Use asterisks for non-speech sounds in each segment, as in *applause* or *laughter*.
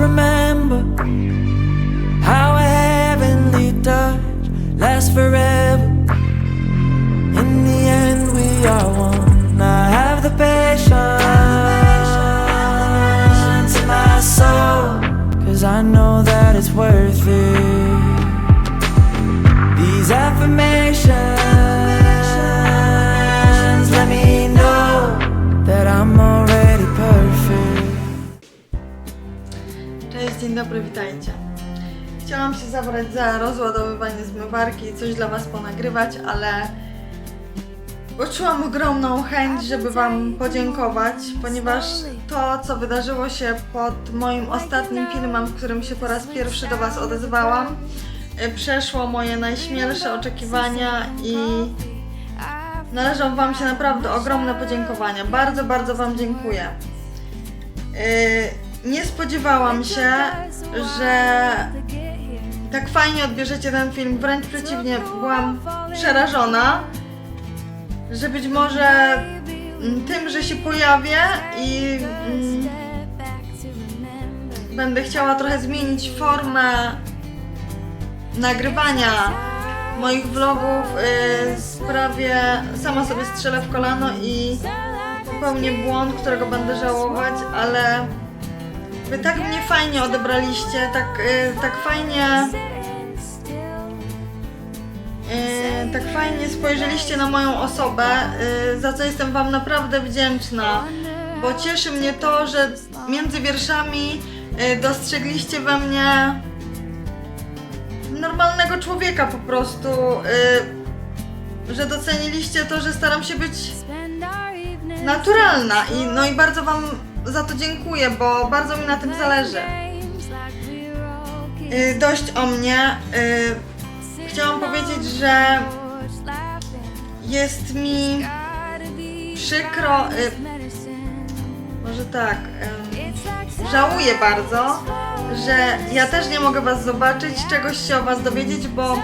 Remember how a heavenly touch lasts forever. In the end, we are one. I have the patience in my soul, cause I know that it's worth it. These affirmations dobry, witajcie. Chciałam się zabrać za rozładowywanie zmywarki i coś dla Was ponagrywać, ale poczułam ogromną chęć, żeby Wam podziękować, ponieważ to, co wydarzyło się pod moim ostatnim filmem, w którym się po raz pierwszy do Was odezwałam, y, przeszło moje najśmielsze oczekiwania i należą Wam się naprawdę ogromne podziękowania. Bardzo, bardzo Wam dziękuję. Yy, nie spodziewałam się, że tak fajnie odbierzecie ten film. Wręcz przeciwnie, byłam przerażona, że być może mm, tym, że się pojawię i mm, będę chciała trochę zmienić formę nagrywania moich vlogów, yy, sprawię, sama sobie strzelę w kolano i popełnię błąd, którego będę żałować, ale wy tak mnie fajnie odebraliście, tak, y, tak fajnie y, tak fajnie spojrzeliście na moją osobę, y, za co jestem wam naprawdę wdzięczna, bo cieszy mnie to, że między wierszami y, dostrzegliście we mnie normalnego człowieka po prostu, y, że doceniliście to, że staram się być naturalna i no i bardzo wam za to dziękuję, bo bardzo mi na tym zależy. Y, dość o mnie. Y, chciałam powiedzieć, że jest mi przykro, y, może tak, żałuję bardzo, że ja też nie mogę was zobaczyć, czegoś się o was dowiedzieć, bo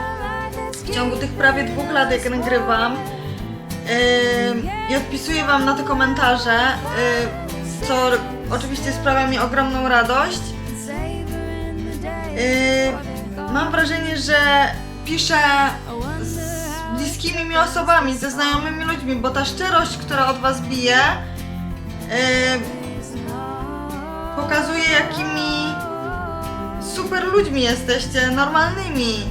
w ciągu tych prawie dwóch lat, jak nagrywam, Yy, i odpisuję Wam na te komentarze, yy, co oczywiście sprawia mi ogromną radość. Yy, mam wrażenie, że piszę z bliskimi mi osobami, ze znajomymi ludźmi, bo ta szczerość, która od Was bije, yy, pokazuje, jakimi super ludźmi jesteście, normalnymi.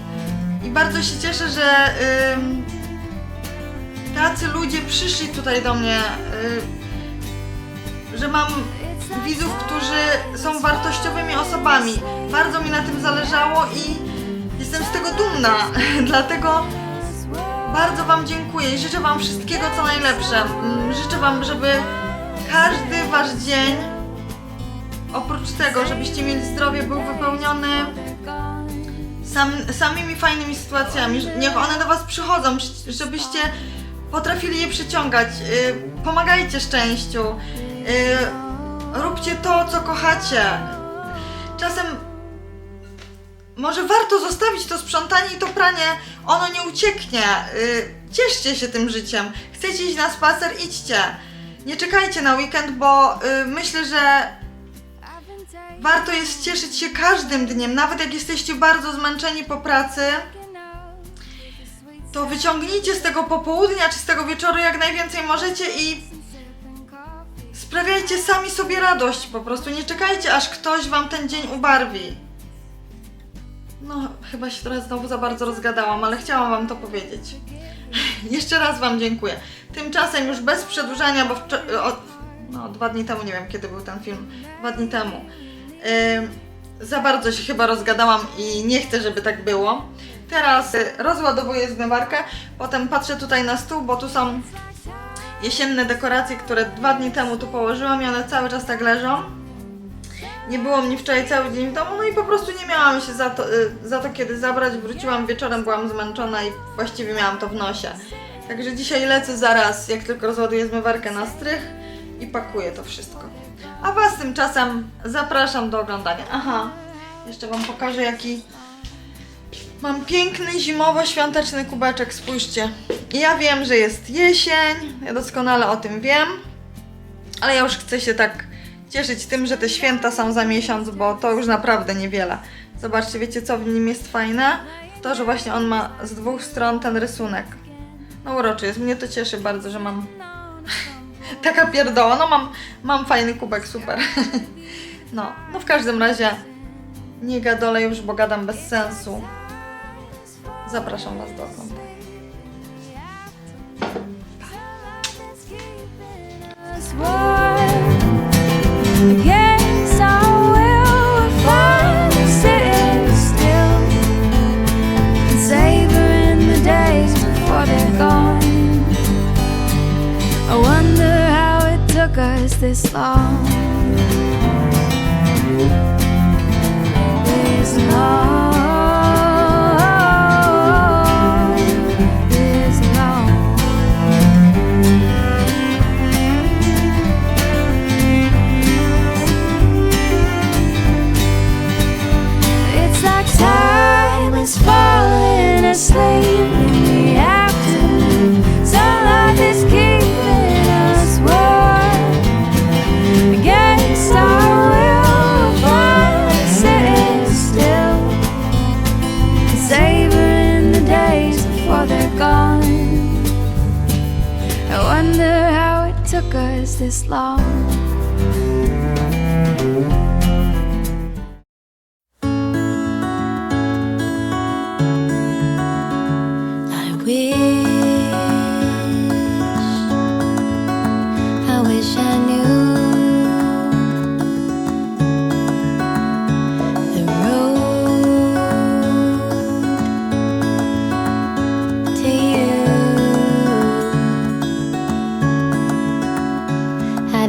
I bardzo się cieszę, że. Yy, tacy ludzie przyszli tutaj do mnie, y, że mam widzów, którzy są wartościowymi osobami. Bardzo mi na tym zależało i jestem z tego dumna. *laughs* Dlatego bardzo Wam dziękuję i życzę Wam wszystkiego co najlepsze. Mm, Życzę Wam, żeby każdy Wasz dzień, oprócz tego, żebyście mieli zdrowie, był wypełniony sam, samymi fajnymi sytuacjami. Niech one do Was przychodzą, żebyście potrafili je przyciągać. Y, pomagajcie szczęściu. Y, róbcie to, co kochacie. Czasem może warto zostawić to sprzątanie i to pranie, ono nie ucieknie. Y, cieszcie się tym życiem. Chcecie iść na spacer, idźcie. Nie czekajcie na weekend, bo y, myślę, że warto jest cieszyć się każdym dniem, nawet jak jesteście bardzo zmęczeni po pracy to wyciągnijcie z tego popołudnia czy z tego wieczoru jak najwięcej możecie i sprawiajcie sami sobie radość po prostu. Nie czekajcie, aż ktoś wam ten dzień ubarwi. No, chyba się trochę znowu za bardzo rozgadałam, ale chciałam wam to powiedzieć. *laughs* Jeszcze raz wam dziękuję. Tymczasem już bez przedłużania, bo wczo- od, no, dwa dni temu, nie wiem kiedy był ten film, dwa dni temu. Ym, za bardzo się chyba rozgadałam i nie chcę, żeby tak było. Teraz y, rozładowuję zmywarkę, potem patrzę tutaj na stół, bo tu są jesienne dekoracje, które dwa dni temu tu położyłam i one cały czas tak leżą. Nie było mnie wczoraj cały dzień w domu, no i po prostu nie miałam się za to, y, za to kiedy zabrać. Wróciłam wieczorem, byłam zmęczona i właściwie miałam to w nosie. Także dzisiaj lecę zaraz, jak tylko rozładuję zmywarkę na strych i pakuję to wszystko. A Was tymczasem zapraszam do oglądania. Aha, jeszcze Wam pokażę jaki mam piękny zimowo-świąteczny kubeczek, spójrzcie. Ja wiem, że jest jesień, ja doskonale o tym wiem, ale ja już chcę się tak cieszyć tym, że te święta są za miesiąc, bo to już naprawdę niewiele. Zobaczcie, wiecie co w nim jest fajne? To, że właśnie on ma z dwóch stron ten rysunek. No uroczy jest, mnie to cieszy bardzo, że mam *laughs* taka pierdoła. No mam, mam fajny kubek, super. *laughs* No, no w każdym razie nie gadolę już, bo gadam bez sensu. Zapraszam Was do oglądania. this long.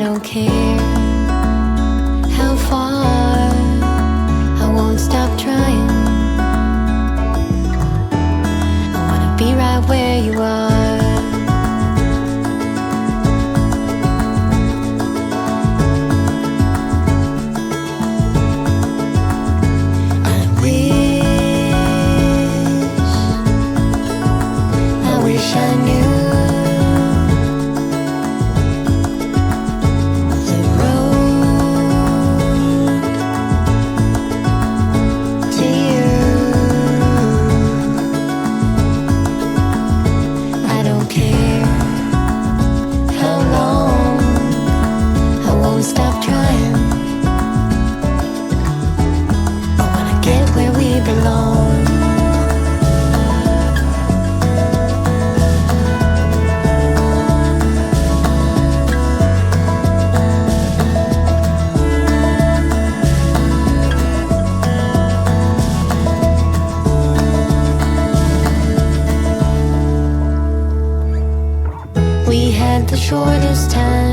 Don't care how far, I won't stop trying. Shortest time.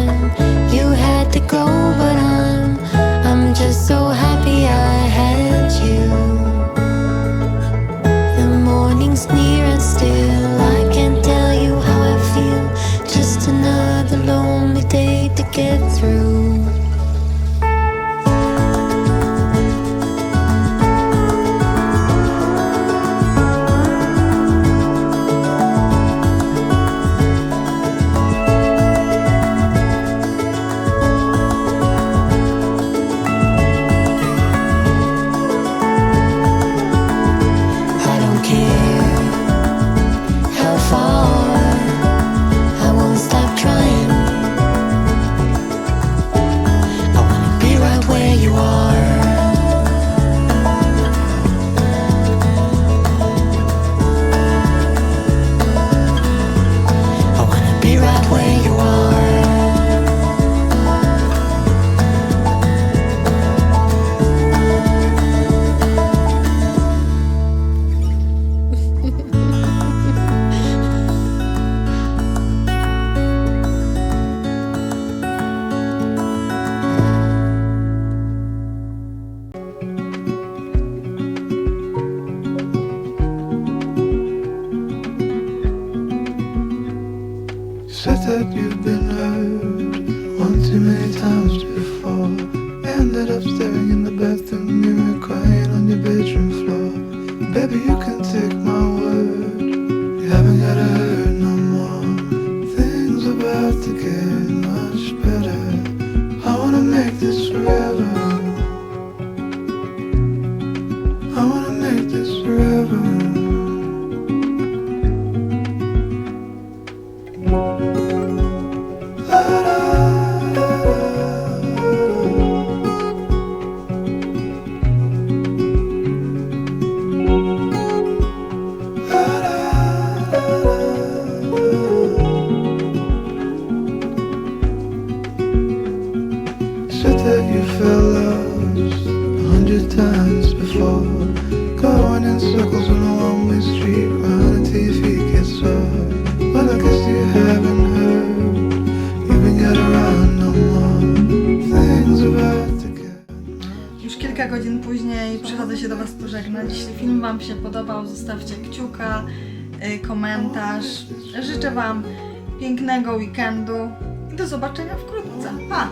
Baby, you przychodzę się do Was pożegnać. Jeśli film Wam się podobał, zostawcie kciuka, y, komentarz. Życzę Wam pięknego weekendu i do zobaczenia wkrótce. Pa!